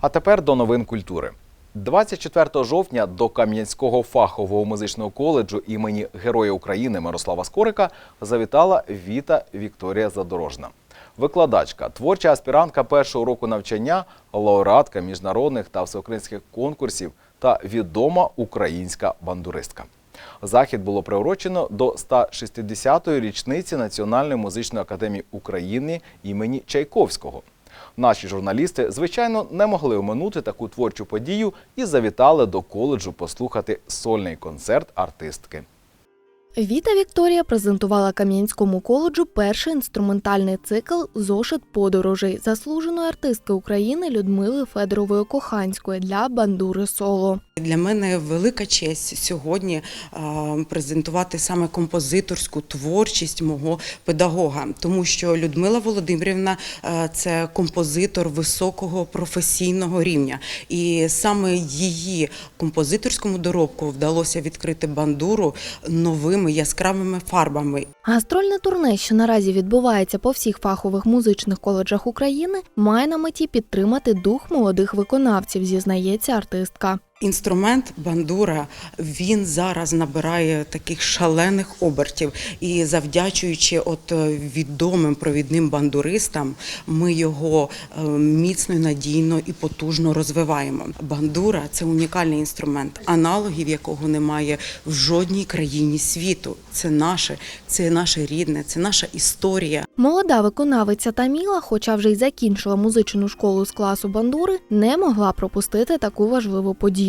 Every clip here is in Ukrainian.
А тепер до новин культури. 24 жовтня до Кам'янського фахового музичного коледжу імені Героя України Мирослава Скорика завітала Віта Вікторія Задорожна. Викладачка, творча аспірантка першого року навчання, лауреатка міжнародних та всеукраїнських конкурсів та відома українська бандуристка. Захід було приурочено до 160-ї річниці Національної музичної академії України імені Чайковського. Наші журналісти, звичайно, не могли оминути таку творчу подію і завітали до коледжу послухати сольний концерт артистки. Віта Вікторія презентувала Кам'янському коледжу перший інструментальний цикл Зошит подорожей заслуженої артистки України Людмили Федорової Коханської для бандури соло. Для мене велика честь сьогодні е, презентувати саме композиторську творчість мого педагога, тому що Людмила Володимирівна е, це композитор високого професійного рівня, і саме її композиторському доробку вдалося відкрити бандуру новими яскравими фарбами. Гастрольне турне, що наразі відбувається по всіх фахових музичних коледжах України, має на меті підтримати дух молодих виконавців, зізнається артистка. Інструмент бандура він зараз набирає таких шалених обертів, і завдячуючи от е, відомим провідним бандуристам, ми його е, міцно, надійно і потужно розвиваємо. Бандура це унікальний інструмент, аналогів якого немає в жодній країні світу. Це наше, це наше рідне, це наша історія. Молода виконавиця Таміла, хоча вже й закінчила музичну школу з класу бандури, не могла пропустити таку важливу подію.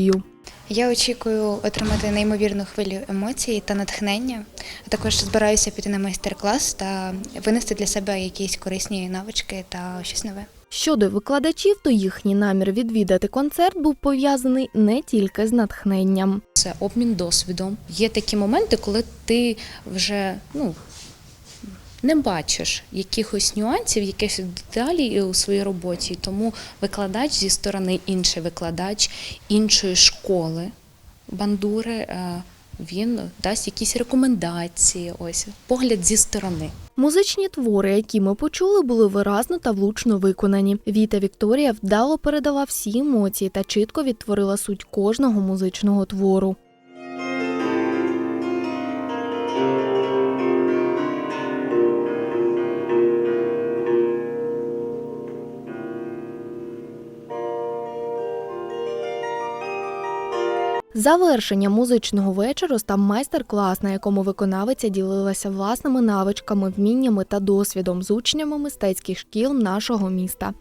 Я очікую отримати неймовірну хвилю емоцій та натхнення. А також збираюся піти на майстер-клас та винести для себе якісь корисні навички та щось нове. Щодо викладачів, то їхній намір відвідати концерт був пов'язаний не тільки з натхненням. це обмін досвідом. Є такі моменти, коли ти вже ну. Не бачиш якихось нюансів, якихось деталей у своїй роботі, тому викладач зі сторони інший викладач іншої школи бандури, е, він дасть якісь рекомендації, ось погляд зі сторони. Музичні твори, які ми почули, були виразно та влучно виконані. Віта Вікторія вдало передала всі емоції та чітко відтворила суть кожного музичного твору. Завершення музичного вечору став майстер-клас, на якому виконавиця ділилася власними навичками, вміннями та досвідом з учнями мистецьких шкіл нашого міста.